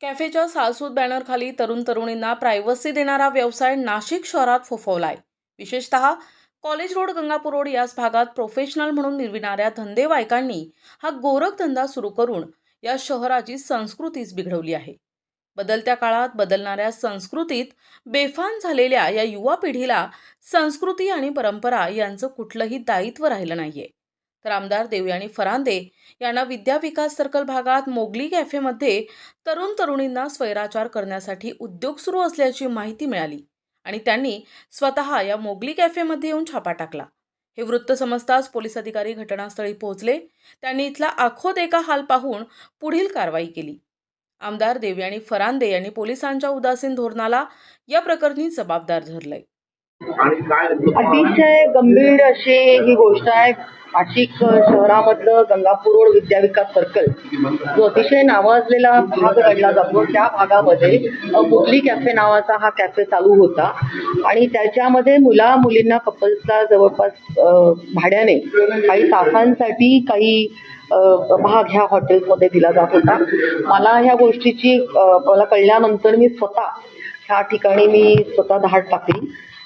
कॅफेच्या सालसूद बॅनरखाली तरुण तरुणींना प्रायव्हसी देणारा व्यवसाय नाशिक शहरात फोफवलाय. विशेषतः कॉलेज रोड गंगापूर रोड याच भागात प्रोफेशनल म्हणून निर्विणाऱ्या धंदेवाईकांनी हा गोरखधंदा सुरू करून या शहराची संस्कृतीच बिघडवली आहे. बदलत्या काळात बदलणाऱ्या संस्कृतीत बेफान झालेल्या या युवा पिढीला संस्कृती आणि परंपरा यांचं कुठलंही दायित्व राहिलं नाहीये. तर आमदार देवयानी फरांदे यांना विद्या विकास सर्कल भागात मोगली कॅफेमध्ये तरुण तरुणींना स्वैराचार करण्यासाठी उद्योग सुरू असल्याची माहिती मिळाली आणि त्यांनी स्वतः या मोगली कॅफेमध्ये येऊन छापा टाकला. हे वृत्त समजताच पोलीस अधिकारी घटनास्थळी पोहोचले. त्यांनी इथला आखोद एका हाल पाहून पुढील कारवाई केली. आमदार देवयानी फरांदे यांनी पोलिसांच्या उदासीन धोरणाला या प्रकरणी जबाबदार धरलंय. अतिशय गंभीर अशी ही गोष्ट आहे. नाशिक शहरामधलं गंगापूर रोड विद्याविकास सर्कल जो अतिशय नावाजलेला भाग गणला जातो. त्या भागामध्ये अ, मुरली कॅफे नावाचा हा कॅफे चालू होता. आणि त्याच्यामध्ये मुला मुलींना कपल्सला जवळपास भाड्याने काही तासांसाठी काही भाग ह्या हॉटेल्समध्ये दिला जात होता. मला ह्या गोष्टीची मला कळल्यानंतर मी स्वतः ह्या ठिकाणी मी स्वतः धाड टाकली.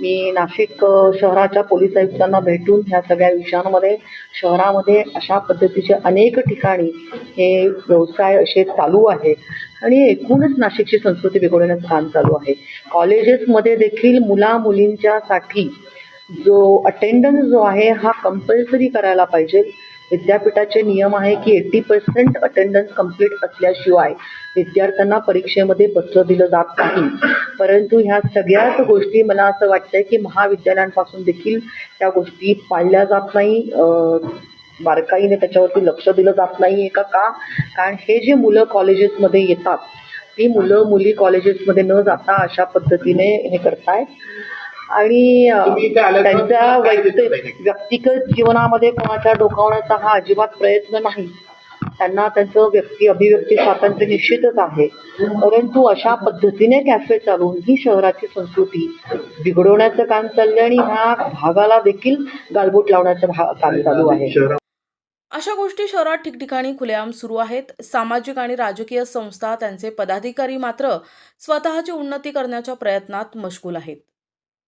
मी नाशिक शहराच्या पोलीस आयुक्तांना भेटून ह्या सगळ्या विषयांमध्ये शहरामध्ये अशा पद्धतीचे अनेक ठिकाणी हे व्यवसाय असे चालू आहे. आणि एकूणच नाशिकची संस्कृती बिघडवण्याचं काम चालू आहे. कॉलेजेसमध्ये देखील मुला मुलींच्यासाठी जो अटेंडन्स जो आहे हा कंपल्सरी करायला पाहिजे. विद्यापीठाचे नियम आहे की एट्टी पर्सेंट अटेंडन्स कंप्लीट असल्याशिवाय विद्यार्थ्यांना परीक्षेमध्ये बसलं दिलं जात नाही. परंतु ह्या सगळ्याच गोष्टी मला असं वाटतंय की महाविद्यालयांपासून देखील त्या गोष्टी पाळल्या जात नाही. बारकाईने त्याच्यावरती लक्ष दिलं जात नाही आहे का? का कारण हे जे मुलं कॉलेजेसमध्ये येतात ती मुलं मुली कॉलेजेसमध्ये न जाता अशा पद्धतीने हे करतायत. आणि त्यांच्या? व्यक्तिगत जीवनामध्ये कोणाच्या डोकावण्याचा हा अजिबात प्रयत्न नाही. त्यांना त्यांचं व्यक्ती अभिव्यक्ती स्वातंत्र्य निश्चितच आहे. परंतु अशा पद्धतीने कॅफे चालवून ही शहराची संस्कृती बिघडवण्याचं काम चाललंय आणि ह्या भागाला देखील गालबोट लावण्याचं काम चालू आहे. अशा गोष्टी शहरात ठिकठिकाणी खुलेआम सुरू आहेत. सामाजिक आणि राजकीय संस्था त्यांचे पदाधिकारी मात्र स्वतःची उन्नती करण्याच्या प्रयत्नात मशगूल आहेत.